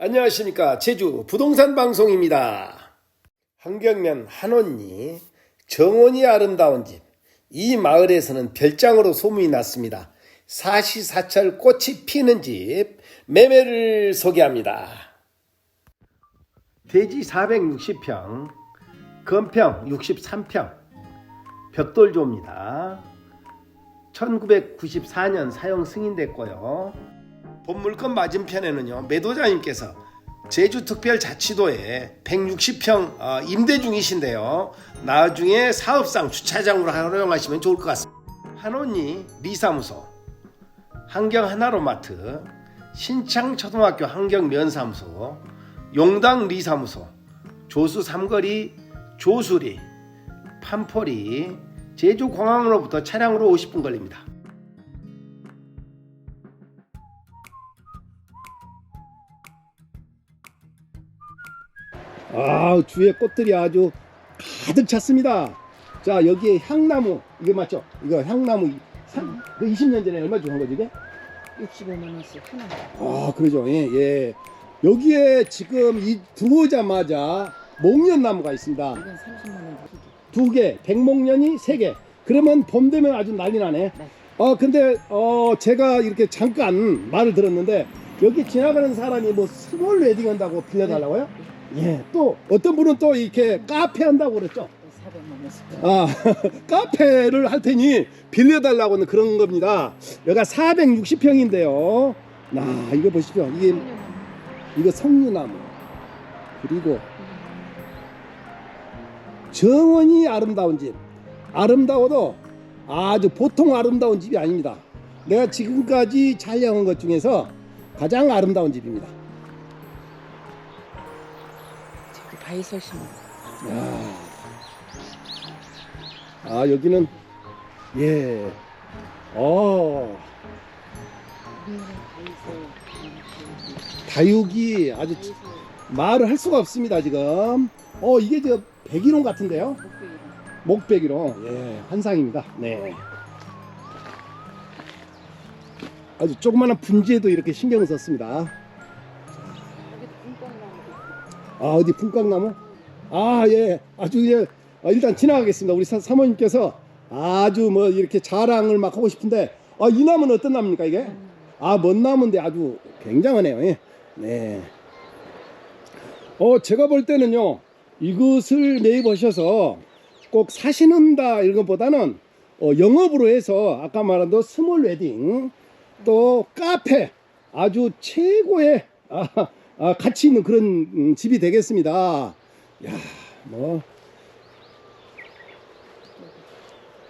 안녕하십니까 제주 부동산 방송입니다. 환경면 한원리 정원이 아름다운 집 이 마을에서는 별장으로 소문이 났습니다. 사시사철 꽃이 피는 집 매매를 소개합니다. 대지 460평, 건평 63평, 벽돌조입니다. 1994년 사용 승인됐고요. 본물건 맞은편에는요 매도자님께서 제주특별자치도에 160평 어, 임대 중이신데요. 나중에 사업상 주차장으로 활용하시면 좋을 것 같습니다. 한온리 리사무소 환경하나로마트 신창초등학교 환경면사무소 용당 리사무소 조수 삼거리 조수리 판포리 제주공항으로부터 차량으로 50분 걸립니다 아, 주위에 꽃들이 아주 가득 찼습니다. 자, 여기에 향나무, 이거 맞죠? 이거 향나무, 상, 그 20년 전에 얼마 주고 한 거지, 이게? 65만 원씩 하나. 아, 그러죠. 예, 예. 여기에 지금 이 들어오자마자 목련나무가 있습니다. 이건 30만 원두 개. 두 개, 백목련이 세 개. 그러면 봄 되면 아주 난리 나네. 네. 어, 근데, 어, 제가 이렇게 잠깐 말을 들었는데, 여기 지나가는 사람이 뭐 스몰 웨딩 한다고 빌려달라고요? 예. 또, 어떤 분은 또 이렇게 카페 한다고 그랬죠? 400만 원씩. 아, 카페를 할 테니 빌려달라고 는 그런 겁니다. 여기가 460평인데요. 나, 이거 보십시오. 이게, 이거 석류나무. 그리고 정원이 아름다운 집. 아름다워도 아주 보통 아름다운 집이 아닙니다. 내가 지금까지 촬영한 것 중에서 가장 아름다운 집입니다. 바이솔 신문. 야. 아, 여기는, 예. 어, 다육이 아주 지- 말을 할 수가 없습니다, 지금. 어, 이게 저 백일홍 같은데요? 목백일홍. 예, 환상입니다. 네. 아주 조그마한 분지에도 이렇게 신경을 썼습니다. 아 어디 풍광나무? 아 예, 아주 예, 아, 일단 지나가겠습니다. 우리 사, 사모님께서 아주 뭐 이렇게 자랑을 막 하고 싶은데 아 이 나무는 어떤 나무입니까 이게? 아먼 나무인데 아주 굉장하네요. 예. 네. 어 제가 볼 때는요 이것을 매입하셔서 꼭 사시는다 이런 것보다는 어, 영업으로 해서 아까 말한 또 스몰 웨딩 또 카페 아주 최고의 아, 아, 가치 있는 그런 음, 집이 되겠습니다. 야, 뭐.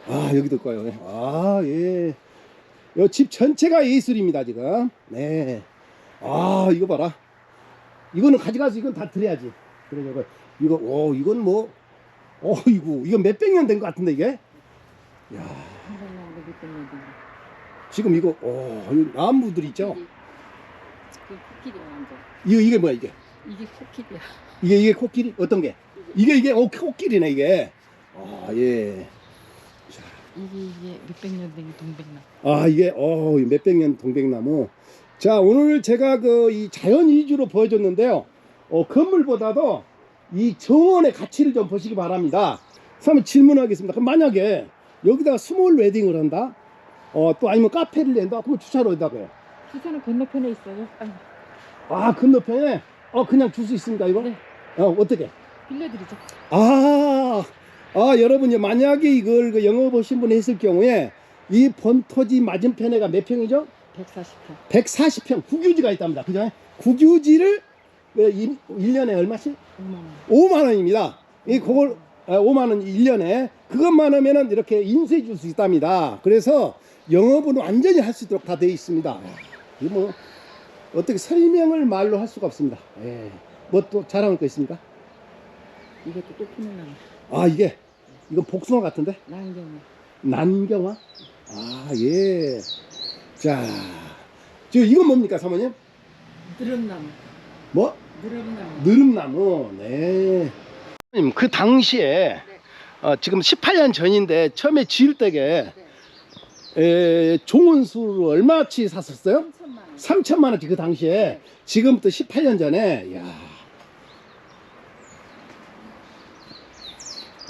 아, 여기도 있고요. 아, 예. 이집 전체가 예술입니다, 지금. 네. 아, 이거 봐라. 이거는 가져가서 이건 다 드려야지. 그래, 이거, 이거, 오, 이건 뭐, 어이구, 이거 몇백 년 된 것 같은데, 이게? 야, 지금 이거, 오, 이 나무들 있죠? 그 코끼리 완전. 이거, 이게 뭐야, 이게? 이게 코끼리야. 이게 이게 코끼리 어떤 게? 이게 이게 어 코끼리네 이게. 아 예. 이게 이게 몇백 년 된 동백나. 아 이게 어 몇백 년 동백나무. 자 오늘 제가 그 이 자연 위주로 보여줬는데요. 어 건물보다도 이 정원의 가치를 좀 보시기 바랍니다. 그래서 한번 질문하겠습니다. 그럼 만약에 여기다가 스몰 웨딩을 한다. 어 또 아니면 카페를 낸다. 그럼 주차를 어디다가 해요? 주차는 건너편에 있어요. 아니, 아 건너편에 어 그냥 줄 수 있습니까 이거? 네. 어 어떻게? 빌려드리죠. 아, 아 여러분 요 만약에 이걸 그 영업 오신 분이 했을 경우에 이 본토지 맞은편에가 몇 평이죠? 140평. 140평 국유지가 있답니다. 그죠? 국유지를 그 일- 1년에 얼마씩? 5만 원. 5만 원입니다. 이 그걸 아, 5만 원 1년에 그것만 하면은 이렇게 인수해 줄 수 있답니다. 그래서 영업은 완전히 할 수 있도록 다 되어 있습니다. 이거 뭐 어떻게 설명을 말로 할 수가 없습니다. 예. 뭐 또 자랑할 거 있습니까? 이것도 또 피는 나무. 아 이게 이건 복숭아 같은데? 난경이. 난경화? 아, 예. 자, 저 이건 뭡니까, 사모님? 느릅나무. 뭐? 느릅나무. 느릅나무. 네. 사모님, 그 당시에 어, 지금 18년 전인데 처음에 지을 때게 에, 종원수를 얼마치 샀었어요? 3천만 원. 3천만 원치 그 당시에 지금부터 18년 전에 야.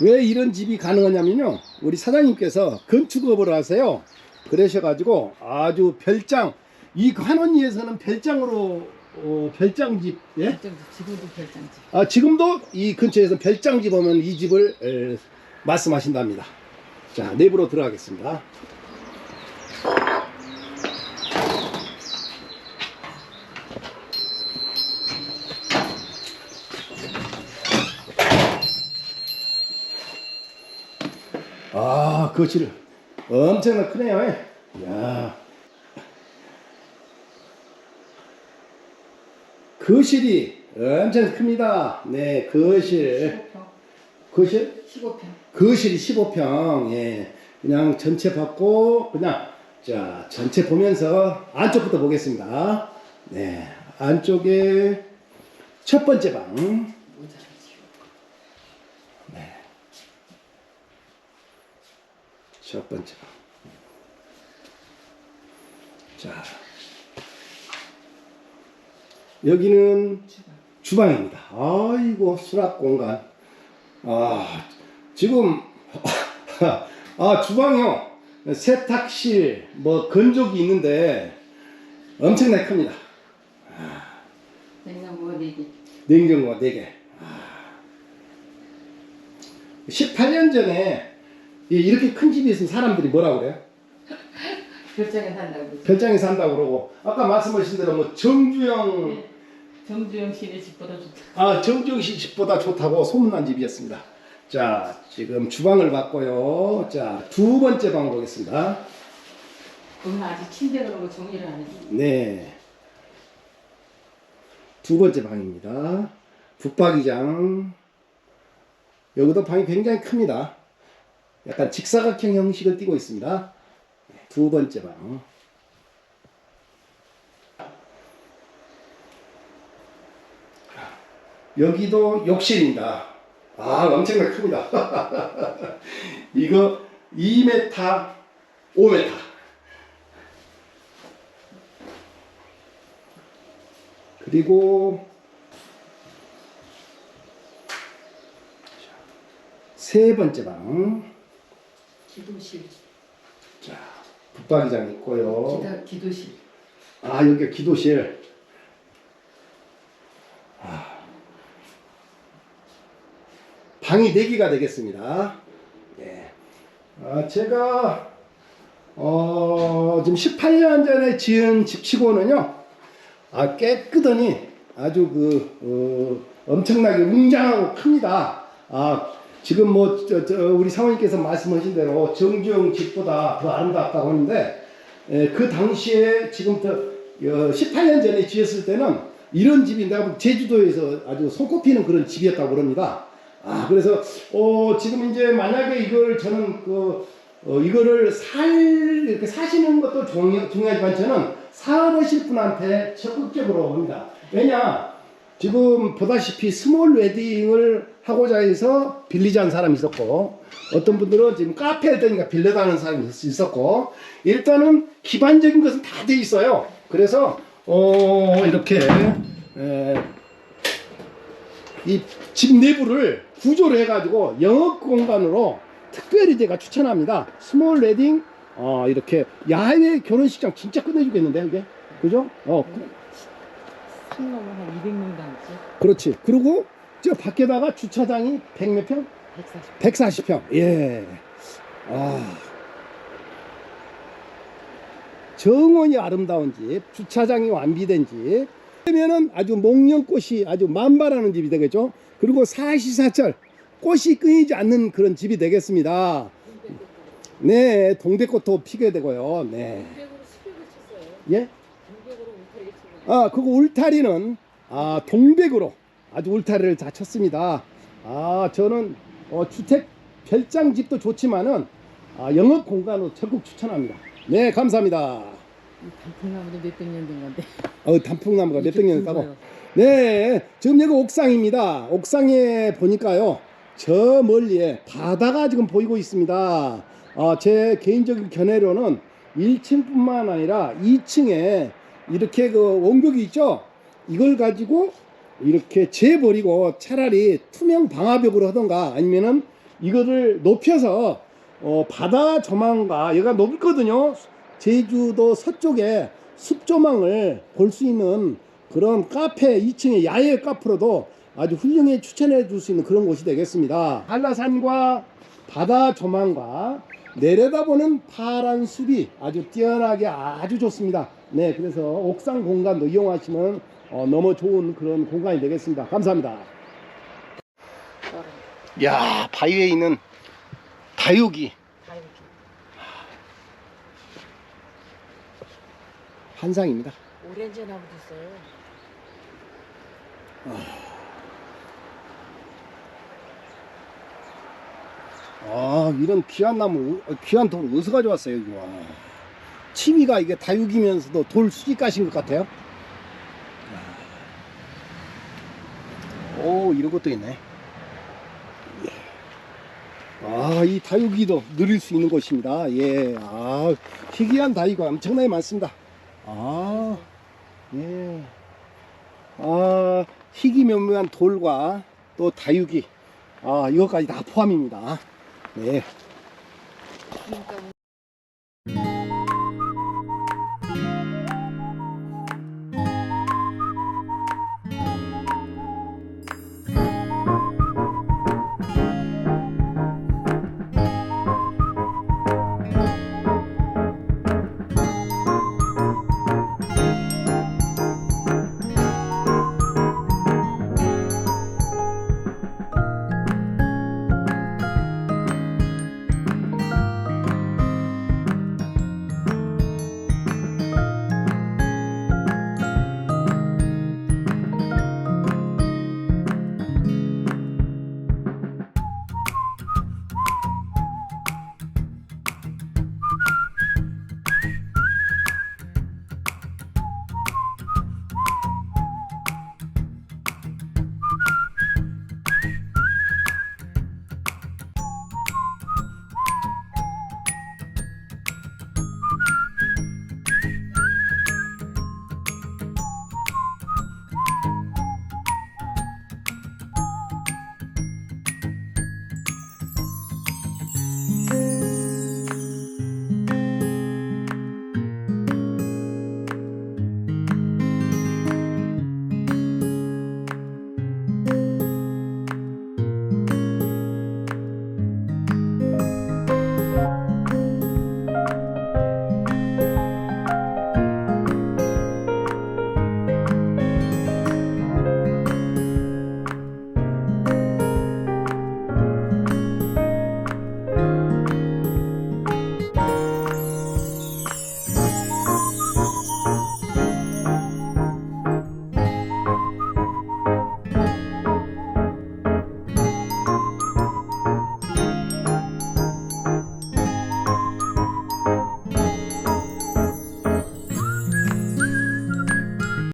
왜 이런 집이 가능하냐면요. 우리 사장님께서 건축업을 하세요. 그러셔 가지고 아주 별장 이 한원리에서는 별장으로 어, 별장집 예? 지금도 별장집. 아, 지금도 이 근처에서 별장집 오면 이 집을 에, 말씀하신답니다. 자, 내부로 들어가겠습니다. 아, 거실 엄청나 크네요. 야. 거실이 엄청 큽니다. 네, 거실. 15평. 거실? 15평. 거실이 15평. 예. 그냥 전체 받고, 그냥, 자, 전체 보면서 안쪽부터 보겠습니다. 네. 안쪽에 첫 번째 방. 모자라지. 네. 첫 번째 방. 자. 여기는 주방. 주방 입니다. 아이고 수납 공간. 아 지금 아 주방이요 세탁실 뭐 건조기 있는데 엄청나게 큽니다. 냉장고가 4개. 냉장고가 4개. 18년 전에 이- 이렇게 큰 집이 있으면 사람들이 뭐라 그래요? 별장에 산다고 그러지. 별장에 산다고 그러고 아까 말씀하신 대로 뭐 정주영 네. 정주영 씨네 집보다 좋다. 아, 정주영 씨 집보다 좋다고 소문난 집이었습니다. 자, 지금 주방을 봤고요. 자, 두 번째 방 보겠습니다. 거기는 아직 침대 그런 거 정리를 안 해줘. 네. 두 번째 방입니다. 북박이장. 여기도 방이 굉장히 큽니다. 약간 직사각형 형식을 띠고 있습니다. 네, 두 번째 방. 여기도 욕실입니다. 아, 엄청나게 큽니다. 이거 2m, 5m. 그리고 세 번째 방. 기도실. 자, 붙박이장 있고요. 기다, 기도실. 아, 여기가 기도실. 아. 방이 4개가 되겠습니다. 네. 아, 제가, 어, 지금 18년 전에 지은 집 치고는요, 아, 깨끗하니 아주 그, 어, 엄청나게 웅장하고 큽니다. 아, 지금 뭐, 저, 저, 우리 사모님께서 말씀하신 대로 정주영 집보다 더 아름답다고 하는데, 에, 그 당시에 지금부터 어, 18년 전에 지었을 때는 이런 집이 내가 볼 제주도에서 아주 손꼽히는 그런 집이었다고 그럽니다. 아, 그래서, 어, 지금 이제 만약에 이걸 저는 그, 어, 이거를 살, 이렇게 사시는 것도 중요, 중요하지만 저는 사보실 분한테 적극적으로 합니다. 왜냐, 지금 보다시피 스몰 웨딩을 하고자 해서 빌리자 는 사람이 있었고, 어떤 분들은 지금 카페 할 때니까 빌려다는 사람이 있었고, 일단은 기반적인 것은 다 돼 있어요. 그래서, 어, 이렇게, 에, 이집 내부를 구조를 해가지고 영업 공간으로 특별히 제가 추천합니다. 스몰 웨딩, 어, 이렇게 야외 결혼식장 진짜 끝내주겠는데, 이게? 그죠? 어, 산 넘어 한 200명 담지. 그렇지. 그리고 저 밖에다가 주차장이 100 몇 평? 140. 140평. 예. 아. 정원이 아름다운 집, 주차장이 완비된 집. 그러면은 아주 목련꽃이 아주 만발하는 집이 되겠죠. 그리고 사시사철 꽃이 끊이지 않는 그런 집이 되겠습니다. 네, 동백꽃도 피게 되고요. 네. 동백으로 수백을 쳤어요. 예? 아, 그거 울타리는 아, 동백으로 아주 울타리를 다 쳤습니다. 아, 저는 어, 주택 별장 집도 좋지만은 아, 영업 공간으로 적극 추천합니다. 네, 감사합니다. 이 단풍나무도 몇백 년 된 건데. 어, 단풍나무가 몇 이렇게 백 년? 거예요. 네, 지금 여기 옥상입니다. 옥상에 보니까요, 저 멀리에 바다가 지금 보이고 있습니다. 아, 제 개인적인 견해로는 1층뿐만 아니라 2층에 이렇게 그 원격이 있죠? 이걸 가지고 이렇게 재버리고 차라리 투명 방화벽으로 하던가 아니면은 이거를 높여서 어, 바다 조망과 여기가 높거든요. 제주도 서쪽에 숲 조망을 볼 수 있는 그런 카페 2층의 야외 카페로도 아주 훌륭히 추천해 줄 수 있는 그런 곳이 되겠습니다. 한라산과 바다 조망과 내려다보는 파란 숲이 아주 뛰어나게 아주 좋습니다. 네, 그래서 옥상 공간도 이용하시면 어, 너무 좋은 그런 공간이 되겠습니다. 감사합니다. 야, 바위에 있는 다육이 한상입니다. 오렌지 나무도 있어요. 아, 이런 귀한 나무, 어, 귀한 돌 어디서 가져왔어요, 이거? 와. 취미가 이게 다육이면서도 돌 수집 가신 것 같아요. 오, 이런 것도 있네. 아, 이 다육이도 누릴 수 있는 곳입니다. 예, 아, 희귀한 다육이가 엄청나게 많습니다. 아, 예. 아, 희귀묘묘한 돌과 또 다육이. 아, 이것까지 다 포함입니다. 네.